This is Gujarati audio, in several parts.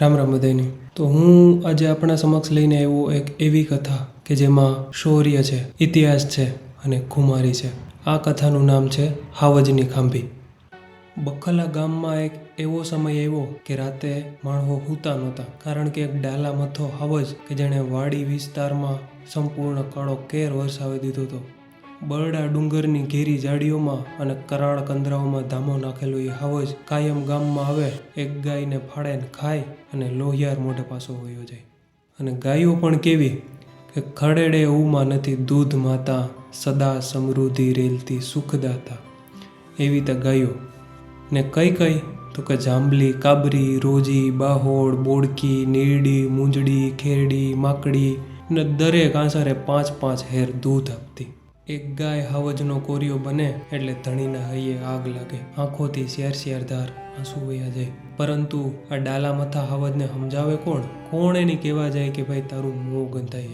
રામ રામ બધાની તો હું આજે આપણા સમક્ષ લઈને આવ્યો એક એવી કથા કે જેમાં શૌર્ય છે, ઇતિહાસ છે અને ખુમારી છે. આ કથાનું નામ છે હાવજની ખાંભી. બખલા ગામમાં એક એવો સમય આવ્યો કે રાતે માણસો હૂતા નહોતા. કારણ કે એક ડાલા મથો હાવજ કે જેણે વાડી વિસ્તારમાં સંપૂર્ણ કાળો કેર વરસાવી દીધો હતો. બરડા ડુંગરની ઘેરી જાડીઓમાં અને કરાળ કંદરાઓમાં ધામો નાખેલો એ હાવજ કાયમ ગામમાં આવે. એક ગાયને ફાળેને ખાય અને લોહિયાર મોઢે પાછો વયો જાય. અને ગાયો પણ કેવી કે ખડેડે ઉમાં નથી દૂધ માતા, સદા સમૃદ્ધિ રેલતી સુખદાતા. એવી તે ગાયો. ને કઈ કઈ? તો કે જાંબલી, કાબરી, રોજી, બાહોળ, બોડકી, નીરડી, મૂંજડી, ખેરડી, માકડી ને દરેક આંસરે પાંચ પાંચ હેર દૂધ આપતી. એક ગાય હાવજનો કોરિયો બને એટલે ધણીના હૈયે આગ લાગે. આંખોથી શેર શેર ધાર આંસુ વયા જાય. પરંતુ આ ડાલા મથા હાવજને સમજાવે કોણ? કોણ એની કહેવા જાય કે ભાઈ તારું મોં જાય?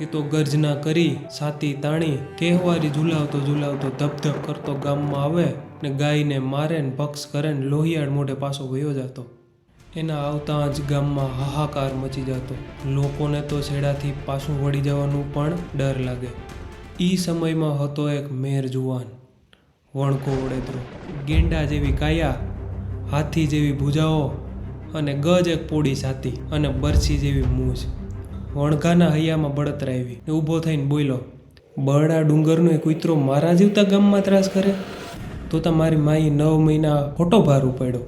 એ તો ગર્જના કરી, સાતી તાણી, કહેવારી ઝુલાવતો ઝુલાવતો ધબધબ કરતો ગામમાં આવે ને ગાયને મારે ને ભક્ષ કરે ને લોહિયાળ મોઢે પાછો વયો જતો. એના આવતા જ ગામમાં હાહાકાર મચી જતો. લોકોને તો છેડાથી પાછું વળી જવાનું પણ ડર લાગે. ઈ સમયમાં હતો એક મેર જુવાન, વણકો વડેદરો ગેંડા જેવી કાયા, હાથી જેવી ભૂજાઓ અને ગજ એક પોડી છાતી અને બરછી જેવી મૂછ વણઘાના હૈયામાં બળતરા આવી. ને ઊભો થઈને બોલ્યો, બરડા ડુંગરનો એ કૂતરો મારા જીવતા ગામમાં ત્રાસ કરે? તો તો મારી માઈ નવ મહિના ખોટો ભાર ઉપાડ્યો.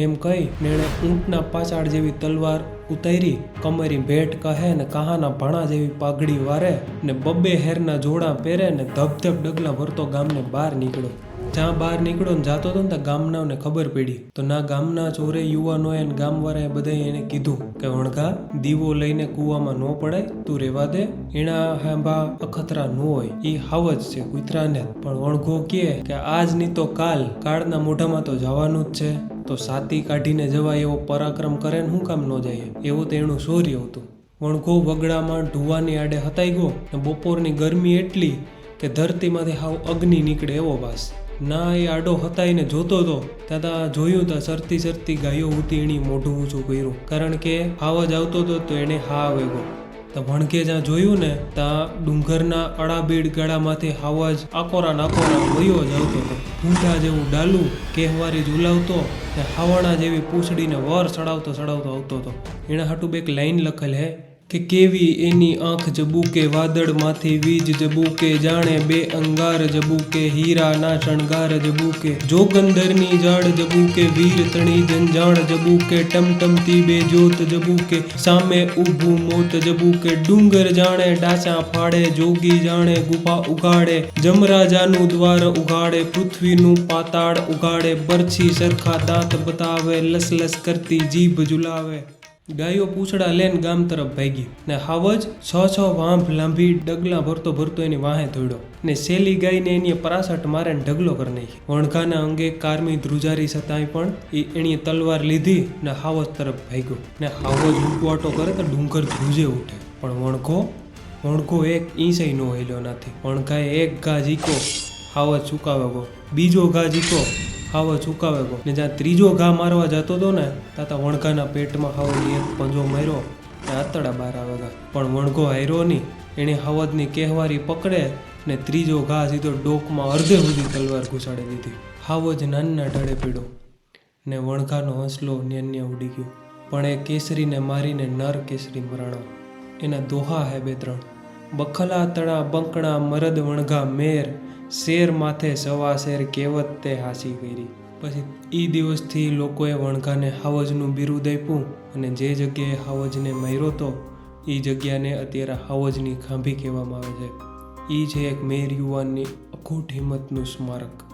એમ કહી એણે ઊંટના પાછાડ જેવી તલવાર ઉતારી, કમરી ભેટ કહે ને કહાના ભાણા જેવી પાઘડી વારે ને બબ્બે હેરના જોડા પહેરે ને ધબધબ ડગલા ભરતો ગામને બહાર નીકળ્યો. જ્યાં બહાર નીકળ્યો ને જાતો હતો ને ત્યાં ગામનાઓને ખબર પડી. તો ના ગામના ચોરે યુવાનોએ ગામ ગામવાળાએ બધાએ એને કીધું કે, વણઘા, દીવો લઈને કૂવામાં ન પડાય, તું રેવા દે. એના હાંભા અખતરા ન હોય એ હાવ જ છે કૂતરાને પણ વણઘો કહે કે, આજની તો કાલ, કાળના મોઢામાં તો જવાનું જ છે. તો સાતી કાઢીને જવાય એવો પરાક્રમ કરે ને શું કામ ન જાય. એવું તો એનું શૌર્ય હતું. વણઘો વગડામાં ઢુવાની આડે હતાઈ ગયો ને બપોરની ગરમી એટલી કે ધરતીમાંથી હાવ અગ્નિ નીકળે એવો વાસ. ના, એ આડો હતાઈને જોતો હતો ત્યાં ત્યાં જોયું ત્યાં સરતી સરતી ગાયો ઉતી એની મોઢું ઊંચું કર્યું. કારણ કે આવાજ આવતો હતો તો એને હા વેગો. તો ભણકે જ્યાં જોયું ને ત્યાં ડુંગરના અડાબીડ ગાળામાંથી આવાજ આકોરા નાકોરા વયો જ આવતો હતો ઊંઠા જેવું ડાલું, કહેવારી ઝુલાવતો ને હાવાણા જેવી પૂંછડીને વર ચડાવતો ચડાવતો આવતો હતો એના હાટું બે એક લાઈન લખેલ હે કે કેવી એની આંખ જબૂકે, વાદળમાંથી વીજ જબૂકે, જાણે બે અંગાર જબુકે હીરાના શણગાર જબૂકે, જોગંદરની જાળ જબૂકે, વીર તણી જંજાણ જબૂકે ટમટમતી બે જોત જબૂકે, સામે ઊભું મોત જબૂકે, ડુંગર જાણે ડાચા ફાડે, જોગી જાણે ગુફા ઉગાડે જમરાજાનું દ્વાર ઉગાડે પૃથ્વીનું પાતાળ ઉગાડે બરછી સરખા દાંત બતાવે, લસલસ કરતી જીભ ઝુલાવે. ગાયો પૂછડા લેન ગામ તરફ ભાગી ને હાવજ છ છ વાંભ લાંભી ડગલા ભરતો ભરતો એની વાહે દોડ્યો ને સેલી ગાયને એની પરાસટ મારેને ઢગલો કરી નાખી વણઘાના અંગે કારમી ધ્રુજારી છતાંય પણ એ એણીએ તલવાર લીધી ને હાવજ તરફ ભાગ્યો ને હાવજ ઉટવાટો કરે તો ડુંગર ધ્રુજે ઉઠે. પણ વણઘો વણઘો એક ઈંચય નો હેલ્યો નથી. વણઘાએ એક ઘા ઝીકો હાવજ ચુકાવે બીજો ઘા ઝીકો હાવ ચુકાવે ગયો ને જ્યાં ત્રીજો ઘા મારવા જતો હતો ને તાતા વણઘાના પેટમાં હાવ એક પંજો માર્યો ને આતડા બહાર આવે ગયા પણ વણઘો હાર્યો નહીં. એણે હવદની કહેવારી પકડે ને ત્રીજો ઘા સીધો ડોકમાં અર્ધે સુધી તલવાર ઘુસાડી દીધી. હાવજ નાનના ઢળે પીડો ને વણઘાનો હંસલો ન્યન્ય ઉડી ગયો. પણ એ કેસરીને મારીને નર કેસરી મરાણો. એના દોહા હે બે ત્રણ. બખલા તણા બંકણા, મરદ, વણઘા, મેર, શેર માથે સવા શેર કેવત તે હાસી કરી. પછી એ દિવસથી લોકોએ વણઘાને હાવજનું બિરુદ આપ્યું અને જે જગ્યાએ હાવજને મર્યો તો એ જગ્યાને અત્યારે હાવજની ખાંભી કહેવામાં આવે છે. એ છે એક મેર યુવાનની અખૂટ હિંમતનું સ્મારક.